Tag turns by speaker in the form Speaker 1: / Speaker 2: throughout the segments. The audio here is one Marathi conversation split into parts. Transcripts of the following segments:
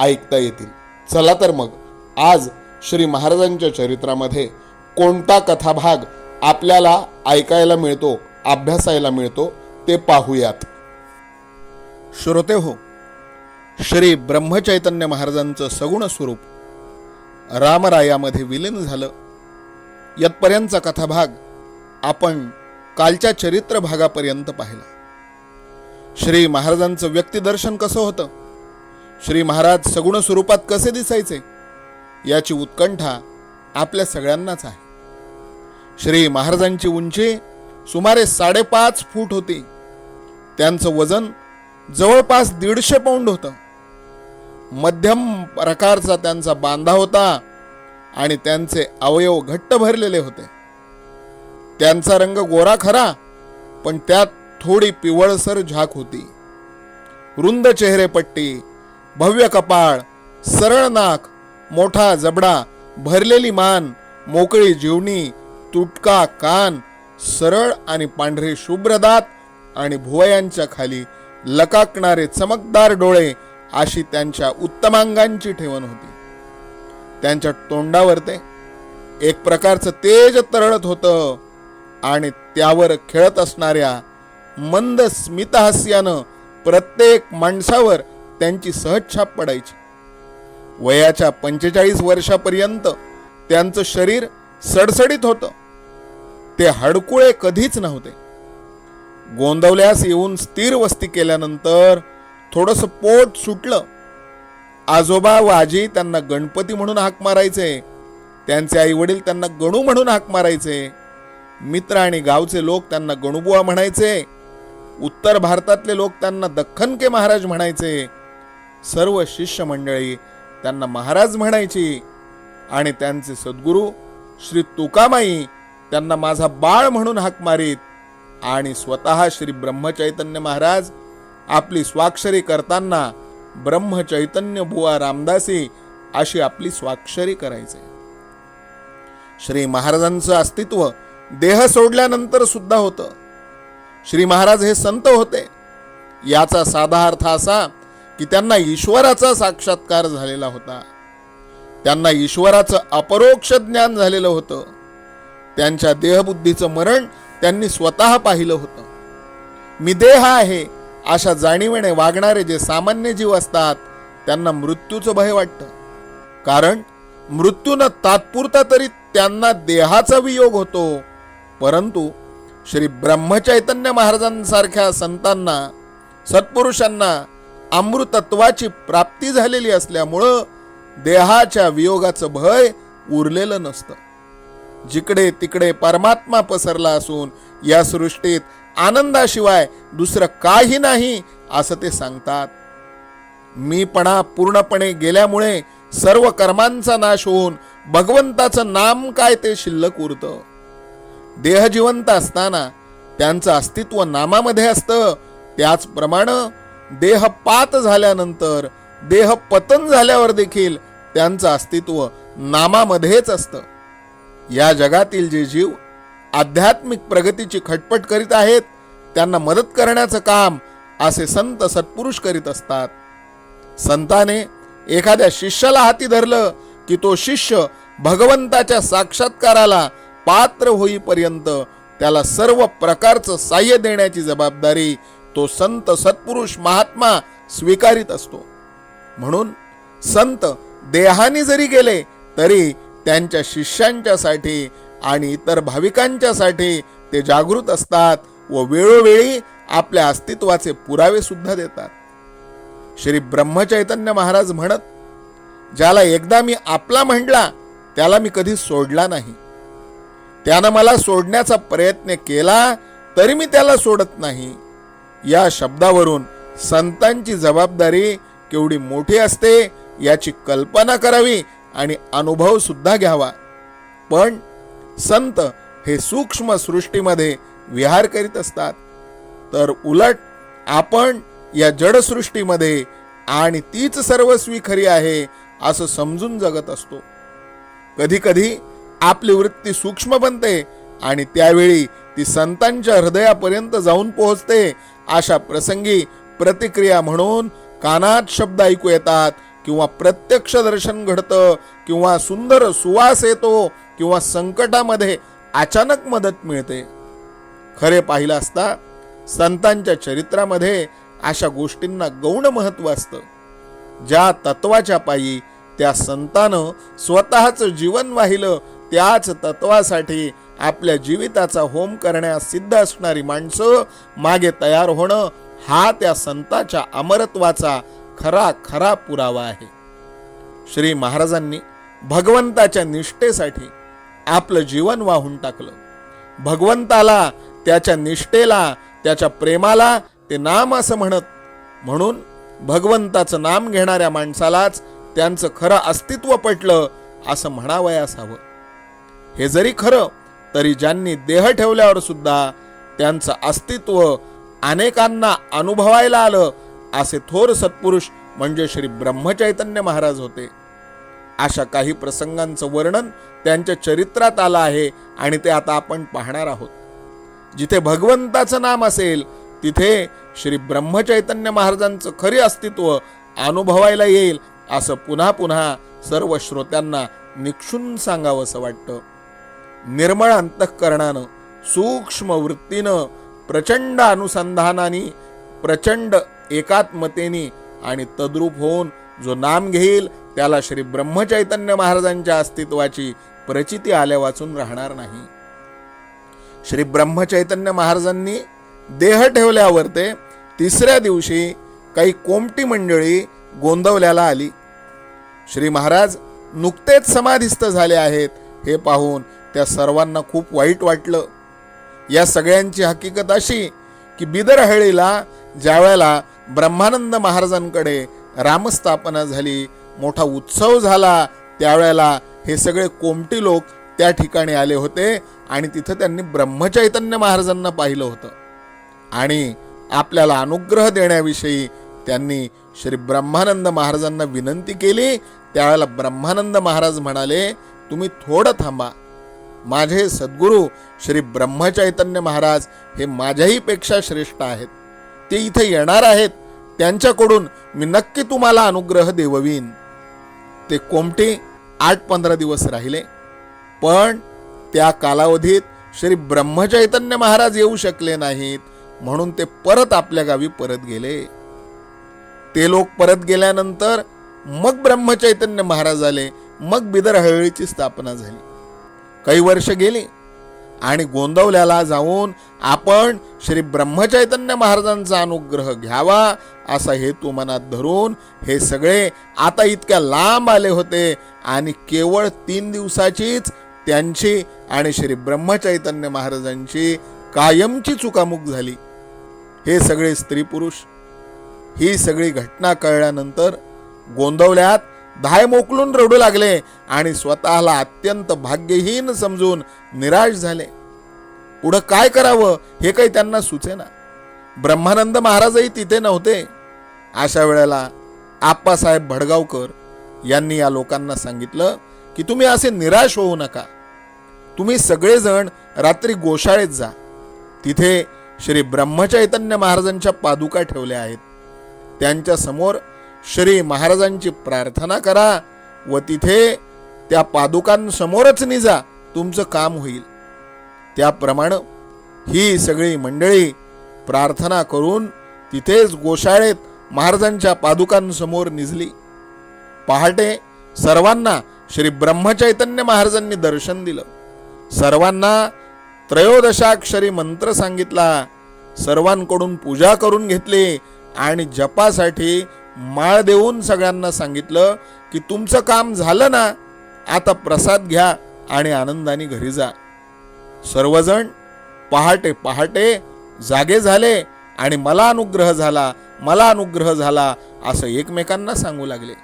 Speaker 1: ऐकता येतील. चला तर मग आज श्री महाराजांच्या चरित्रामध्ये कोणता कथाभाग आपल्याला ऐकायला मिळतो अभ्यासायला मिळतो ते पाहूयात. श्रोते हो श्री ब्रह्मचैतन्य महाराजांचं सगुण स्वरूप रामरायामध्ये विलीन झालं. यत्पर्यंतचा कथाभाग आपण कालच्या चरित्र भागापर्यंत पाहिला. श्री महाराजांचं व्यक्तिदर्शन कसं होतं? श्री महाराज सगुण स्वरूपात कसे दिसायचे? याची उत्कंठा आपल्या सगळ्यांनाच आहे. श्री महाराजांची उंची सुमारे साडेपाच फूट होती. त्यांचं वजन जवळपास दीडशे पौंड होतं. मध्यम प्रकारचा त्यांचा बांधा होता आणि त्यांचे अवयव घट्ट भरलेले होते. त्यांचा रंग गोरा खरा पण त्यात थोडी पिवळसर झाक होती. रुंद चेहरेपट्टी भव्य कपाळ सरळ नाक मोठा जबडा भरलेली मान मोकळी जीवनी तुटका कान सरळ आणि पांढरे शुभ्रदात आणि भुवयांच्या खाली लकाकणारे चमकदार डोळे अशी त्यांच्या उत्तमांगांची ठेवण होती. त्यांच्या तोंडावर ते एक प्रकारचं तेज तरळत होतं आणि त्यावर खेळत असणाऱ्या मंद स्मितहास्यानं प्रत्येक माणसावर त्यांची सहज छाप पडायची. वयाच्या पंचेचाळीस वर्षापर्यंत त्यांचं शरीर सडसडीत होतं. ते हडकुळे कधीच नव्हते. गोंदवल्यास येऊन स्थिर वस्ती केल्यानंतर थोडस पोट सुटलं. आजोबा व आजी त्यांना गणपती म्हणून हाक मारायचे. त्यांचे आई वडील त्यांना गणू म्हणून हाक मारायचे. मित्र आणि गावचे लोक त्यांना गणुबुवा म्हणायचे. उत्तर भारतातले लोक त्यांना दख्खन के महाराज म्हणायचे. सर्व शिष्य मंडळी त्यांना महाराज म्हणायची आणि त्यांचे सद्गुरू श्री तुकामाई त्यांना माझा बाळ म्हणून हाक मारीत आणि स्वतः श्री ब्रह्मचैतन्य महाराज आपली स्वाक्षरी करताना ब्रह्मचैतन्य बुवा रामदासी अशी आपली स्वाक्षरी करायचे. श्री महाराजांचं अस्तित्व देह सोडल्यानंतर सुद्धा होतं. श्री महाराज हे संत होते. याचा साधा अर्थ असा की त्यांना ईश्वराचा साक्षात्कार झालेला होता. त्यांना ईश्वराचं अपरोक्ष ज्ञान झालेलं होतं. त्यांच्या देहबुद्धीचं मरण त्यांनी स्वतः पाहिलं होतं. मी देह आहे अशा जाणीवेने वागणारे जे सामान्य जीव असतात त्यांना मृत्यूचं भय वाटतं. कारण मृत्यूनं तात्पुरता तरी त्यांना देहाचा वियोग होतो. परंतु श्री ब्रह्मचैतन्य महाराजांसारख्या संतांना सत्पुरुषांना अमृतत्वाची प्राप्ती झालेली असल्यामुळं देहाच्या वियोगाचं भय उरलेलं नसतं. जिकडे तिकडे परमात्मा पसरला असून या सृष्टीत आनंदाशिवाय दुसरं काही नाही असं ते सांगतात. मीपणा पूर्णपणे गेल्यामुळे सर्व कर्मांचा नाश होऊन भगवंताचं नाम काय ते शिल्लक उरतं. देह जिवंत असताना त्यांचं अस्तित्व नामामध्ये असतं. त्याचप्रमाणे देहपात झाल्यानंतर देह पतन झाल्यावर देखील त्यांचं अस्तित्व नामामध्येच असतं. या जगातील जे जीव आध्यात्मिक प्रगतीची खटपट करीत आहेत त्यांना मदत करण्याचं काम असे संत सत्पुरुष करीत असतात. संताने एखाद्या शिष्याला हाती धरलं की तो शिष्य भगवंताच्या साक्षात्काराला पात्र होईपर्यंत त्याला सर्व प्रकारचं साह्य देण्याची जबाबदारी तो संत सत्पुरुष महात्मा स्वीकारित असतो. म्हणून संत देहाने जरी गेले तरी त्यांच्या शिष्यांच्यासाठी आणि इतर भाविकांच्यासाठी ते जागृत असतात व वेळोवेळी आपल्या अस्तित्वाचे पुरावे सुद्धा देतात. श्री ब्रह्मचैतन्य महाराज म्हणत ज्याला एकदा मी आपला म्हणला त्याला मी कधी सोडला नाही. त्यानं मला सोडण्याचा प्रयत्न केला तरी मी त्याला सोडत नाही. या शब्दावरून संतांची जबाबदारी केवढी मोठी असते याची कल्पना करावी आणि अनुभव सुद्धा घ्यावा. पण संत हे सूक्ष्म सृष्टीमध्ये विहार करीत असतात. तर उलट आपण या जडसृष्टीमध्ये आणि तीच सर्वस्वी खरी आहे असं समजून जगत असतो. कधी कधी आपली वृत्ती सूक्ष्म बनते आणि त्यावेळी ती संतांच्या हृदयापर्यंत जाऊन पोहोचते अशा प्रसंगी प्रतिक्रिया म्हणून कानात शब्द ऐकू येतात किंवा प्रत्यक्ष दर्शन घडतं किंवा सुंदर सुवास येतो किंवा संकटामध्ये अचानक मदत मिळते. खरे पाहिलं असता संतांच्या चरित्रामध्ये अशा गोष्टींना गौण महत्त्व असतं. ज्या तत्वाच्या पायी त्या संतानं स्वतःचं जीवन वाहिलं त्याच तत्वासाठी आपल्या जीविताचा होम करण्यास सिद्ध असणारी माणसं मागे तयार होणं हा त्या संताच्या अमरत्वाचा खरा खरा पुरावा आहे. श्री महाराजांनी भगवंताच्या निष्ठेसाठी आपलं जीवन वाहून टाकलं. भगवंताला त्याच्या निष्ठेला त्याच्या प्रेमाला ते नाम असं म्हणत म्हणून भगवंताचं नाम घेणाऱ्या माणसालाच त्यांचं खरं अस्तित्व पटलं असं म्हणावयास हवं. हे जरी खरं तरी ज्यांनी देह ठेवल्यावर सुद्धा त्यांचं अस्तित्व अनेकांना अनुभवायला आलं असे थोर सत्पुरुष म्हणजे श्री ब्रह्मचैतन्य महाराज होते. अशा काही प्रसंगांचं वर्णन त्यांच्या चरित्रात आलं आहे आणि ते आता आपण पाहणार आहोत. जिथे भगवंताचं नाम असेल तिथे श्री ब्रह्मचैतन्य महाराजांचं खरे अस्तित्व अनुभवायला येईल असं पुन्हा पुन्हा सर्व श्रोत्यांना निक्षून सांगावंसं वाटतं. निर्मळ अंतःकरणानं सूक्ष्म वृत्तीनं प्रचंड अनुसंधानाने प्रचंड एकात्मतेने आणि तद्रूप होऊन जो नाम घेईल त्याला श्री ब्रह्मचैतन्य महाराजांच्या अस्तित्वाची प्रचिती आल्या वाचून राहणार नाही. श्री ब्रह्मचैतन्य महाराजांनी देह ठेवल्यावर ते तिसऱ्या दिवशी काही कोमटी मंडळी गोंदवल्याला आली. श्री महाराज नुकतेच समाधिस्थ झाले आहेत हे पाहून त्या सर्वांना खूप वाईट वाटलं. या सगळ्यांची हकीकत अशी की बिदरहळीला ज्यावेळेला ब्रह्मानंद महाराजांकडे रामस्थापना झाली मोठा उत्सव झाला त्यावेळेला हे सगळे कोमटी लोक त्या ठिकाणी आले होते आणि तिथं त्यांनी ब्रह्मचैतन्य महाराजांना पाहिलं होतं. आणि आपल्याला अनुग्रह देण्याविषयी त्यांनी श्री ब्रह्मानंद महाराजांना विनंती केली. त्यावेळेला ब्रह्मानंद महाराज म्हणाले तुम्ही थोडं थांबा माझे सद्गुरू श्री ब्रह्मचैतन्य महाराज हे माझ्याही पेक्षा श्रेष्ठ आहेत. ते इथे येणार आहेत त्यांच्याकडून मी नक्की तुम्हाला अनुग्रह देववीन. ते कोमटे आठ पंधरा दिवस राहिले पण त्या कालावधीत श्री ब्रह्मचैतन्य महाराज येऊ शकले नाहीत म्हणून ते परत आपल्या गावी परत गेले. ते लोक परत गेल्यानंतर मग ब्रह्मचैतन्य महाराज आले मग बिदर हळळीची स्थापना झाली. काही वर्ष गेली आणि गोंदवल्याला जाऊन आपण श्री ब्रह्मचैतन्य महाराजांचा अनुग्रह घ्यावा असा हेतू मनात धरून हे सगळे आता इतक्या लांब आले होते आणि केवळ तीन दिवसाचीच त्यांची आणि श्री ब्रह्मचैतन्य महाराजांची कायमची चुकामुक झाली. हे सगळे स्त्री पुरुष ही सगळी घटना कळल्यानंतर गोंदवल्यात धाय मोकलून रडू लागले आणि स्वतःला अत्यंत भाग्यहीन समजून निराश झाले. पुढं काय करावं हे काही त्यांना सुचेना. ब्रह्मानंद महाराजही तिथे नव्हते. अशा वेळेला आप्पासाहेब भडगावकर यांनी या लोकांना सांगितलं की तुम्ही असे निराश होऊ नका. तुम्ही सगळेजण रात्री गोशाळेत जा. तिथे श्री ब्रह्मचैतन्य महाराजांच्या पादुका ठेवल्या आहेत. त्यांच्यासमोर श्री महाराजांची प्रार्थना करा व तिथे त्या पादुकांसमोरच निजा. तुमचं काम होईल. त्याप्रमाणे ही सगळी मंडळी प्रार्थना करून तिथेच गोशाळेत महाराजांच्या पादुकांसमोर निजली. पहाटे सर्वांना श्री ब्रह्मचैतन्य महाराजांनी दर्शन दिलं. सर्वांना त्रयोदशाक्षरी मंत्र सांगितला. सर्वांकडून पूजा करून घेतली आणि जपासाठी माळ देऊन सगळ्यांना सांगितलं की तुमचं काम झालं ना आता प्रसाद घ्या आणि आनंदाने घरी जा. सर्वजण पहाटे पहाटे जागे झाले आणि मला अनुग्रह झाला मला अनुग्रह झाला असं एकमेकांना सांगू लागले.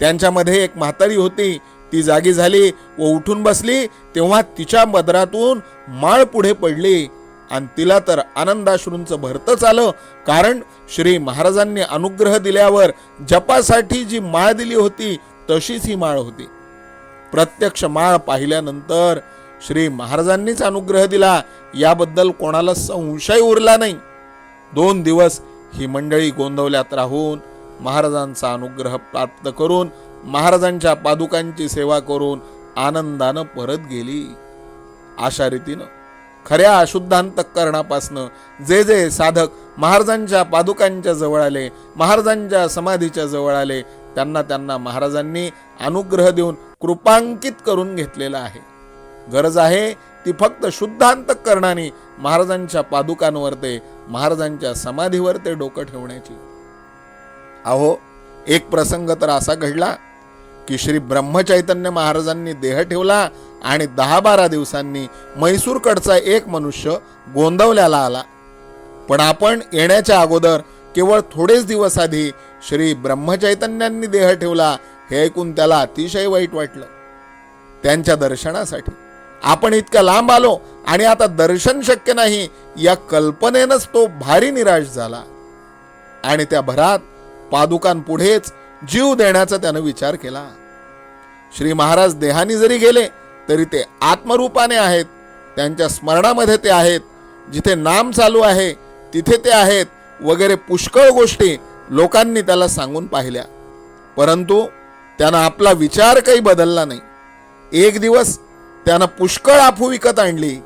Speaker 1: त्यांच्यामध्ये एक म्हातारी होती ती जागी झाली व उठून बसली तेव्हा तिच्या बदरातून माळ पुढे पडली. आणि तिला तर आनंदाश्रूंचं भरतच आलं. कारण श्री महाराजांनी अनुग्रह दिल्यावर जपासाठी जी माळ दिली होती तशीच ही माळ होती. प्रत्यक्ष माळ पाहिल्यानंतर श्री महाराजांनीच अनुग्रह दिला. याबद्दल कोणाला संशय उरला नाही. दोन दिवस ही मंडळी गोंधवल्यात राहून महाराजांचा अनुग्रह प्राप्त करून महाराजांच्या पादुकांची सेवा करून आनंदानं परत गेली. अशा रीतीनं खऱ्या अशुद्धांतकरणापासनं जे जे साधक महाराजांच्या पादुकांच्या जवळ आले महाराजांच्या समाधीच्या जवळ आले त्यांना त्यांना महाराजांनी अनुग्रह देऊन कृपांकित करून घेतलेला आहे. गरज आहे ती फक्त शुद्धांतकरणाने महाराजांच्या पादुकांवर ते महाराजांच्या समाधीवर ते डोकं ठेवण्याची. अहो एक प्रसंग तर असा घडला की श्री ब्रह्मचैतन्य महाराजांनी देह ठेवला आणि दहा बारा दिवसांनी म्हैसूरकडचा एक मनुष्य गोंदवल्याला आला. पण आपण येण्याच्या अगोदर केवळ थोडेच दिवस आधी श्री ब्रह्मचैतन्यांनी देह ठेवला हे ऐकून त्याला अतिशय वाईट वाटलं. त्यांच्या दर्शनासाठी आपण इतक्या लांब आलो आणि आता दर्शन शक्य नाही या कल्पनेनंच तो भारी निराश झाला. आणि त्या भरात पादुकांपुढेच जीव देण्याचा त्यानं विचार केला. श्री महाराज देहानी जरी गेले तरी ते आत्मरूपाने आहेत. त्यांच्या स्मरणामध्ये ते आहेत. जिथे नाम चालू आहे तिथे ते आहेत. वगैरे पुष्कळ गोष्टी लोकांनी त्याला सांगून पाहिल्या. परंतु त्यानं आपला विचार काही बदलला नाही. एक दिवस त्यानं पुष्कळ आफू विकत आणली.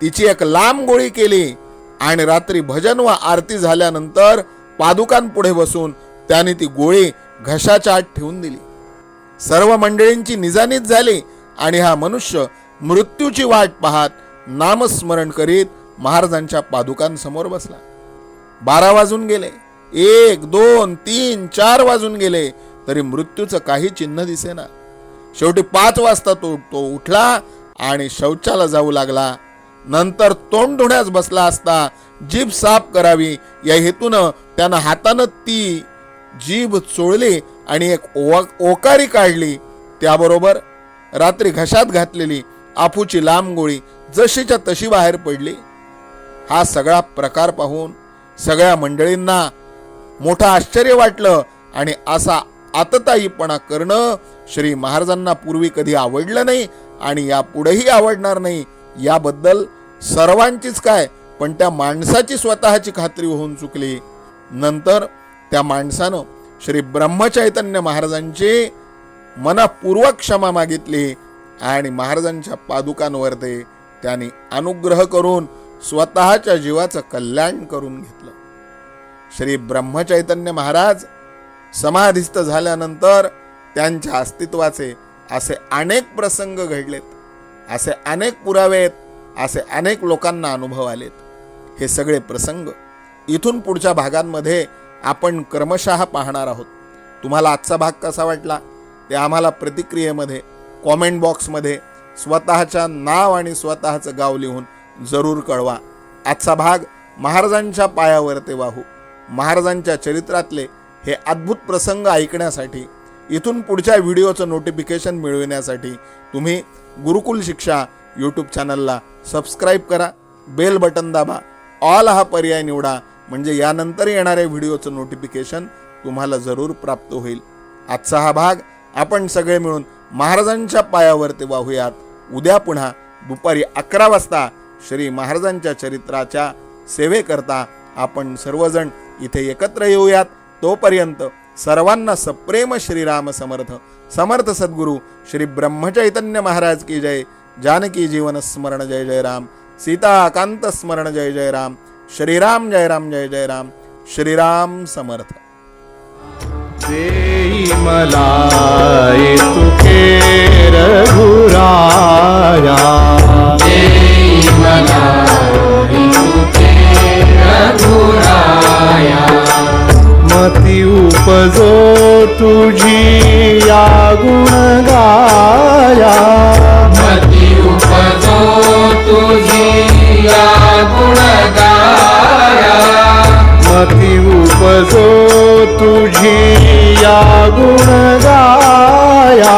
Speaker 1: तिची एक लांब गोळी केली आणि रात्री भजन व आरती झाल्यानंतर पादुकांपुढे बसून त्याने ती गोळी घशाच्या आत ठेवून दिली. सर्व मंडळींची निजानीत झाली आणि हा मनुष्य मृत्यूची वाट पाहत नामस्मरण करीत महाराजांच्या पादुकांसमोर बसला. बारा वाजून गेले. एक दोन तीन चार वाजून गेले तरी मृत्यूचं काही चिन्ह दिसेना. शेवटी पाच वाजता तो तो उठला आणि शौचाला जाऊ लागला. नंतर तोंड धुण्यास बसला असता जीभ साफ करावी या हेतूनं त्यानं हातानं ती जीभ चोळली आणि एक ओवा- ओकारी काढली. त्याबरोबर रात्री घशात घातलेली आफूची लांब गोळी जशीच्या तशी बाहेर पडली. हा सगळा प्रकार पाहून सगळ्या मंडळींना मोठं आश्चर्य वाटलं आणि असा आतताईपणा करणं श्री महाराजांना पूर्वी कधी आवडलं नाही आणि यापुढेही आवडणार नाही याबद्दल सर्वांचीच काय पण त्या माणसाची स्वतःची खात्री होऊन चुकली. नंतर त्या माणसानं श्री ब्रह्मचैतन्य महाराजांची मनपूर्वक क्षमा मागितली आणि महाराजांच्या पादुकांवर ते त्यांनी अनुग्रह करून स्वतःच्या जीवाचं कल्याण करून घेतलं. श्री ब्रह्मचैतन्य महाराज समाधिस्थ झाल्यानंतर त्यांच्या अस्तित्वाचे असे अनेक प्रसंग घडलेत असे अनेक पुरावे आहेत असे अनेक लोकांना अनुभव आलेत. हे सगळे प्रसंग इथून पुढच्या भागांमध्ये आपण क्रमशः पाहणार आहोत. तुम्हाला आजचा भाग कसा वाटला? ते आम्हाला प्रतिक्रियेमध्ये कॉमेंट बॉक्समध्ये स्वतःच्या नाव आणि स्वतःचं गाव लिहून जरूर कळवा. आजचा भाग महाराजांच्या पायावर ते वाहू. महाराजांच्या चरित्रातले हे अद्भुत प्रसंग ऐकण्यासाठी इथून पुढच्या व्हिडिओचं नोटिफिकेशन मिळविण्यासाठी तुम्ही गुरुकुल शिक्षा यूट्यूब चॅनलला सबस्क्राईब करा. बेल बटन दाबा. ऑल हा पर्याय निवडा. म्हणजे यानंतर येणाऱ्या व्हिडिओचं नोटिफिकेशन तुम्हाला जरूर प्राप्त होईल. आजचा हा भाग आपण सगळे मिळून महाराजांच्या पायावर ते वाहूयात. उद्या पुन्हा दुपारी अकरा वाजता श्री महाराजांच्या चरित्राच्या सेवेकरता आपण सर्वजण इथे एकत्र येऊयात. तोपर्यंत सर्वांना सप्रेम श्रीराम समर्थ. समर्थ सद्गुरू श्री ब्रह्मचैतन्य महाराज की जय. जानकी जीवन स्मरण जय जय राम. सीताकांत स्मरण जय जय राम. श्रीराम जय राम जय जय राम. श्रीराम समर्थ.
Speaker 2: मती उपजो तुझी या गुण
Speaker 3: जो तुझी या गुणगाया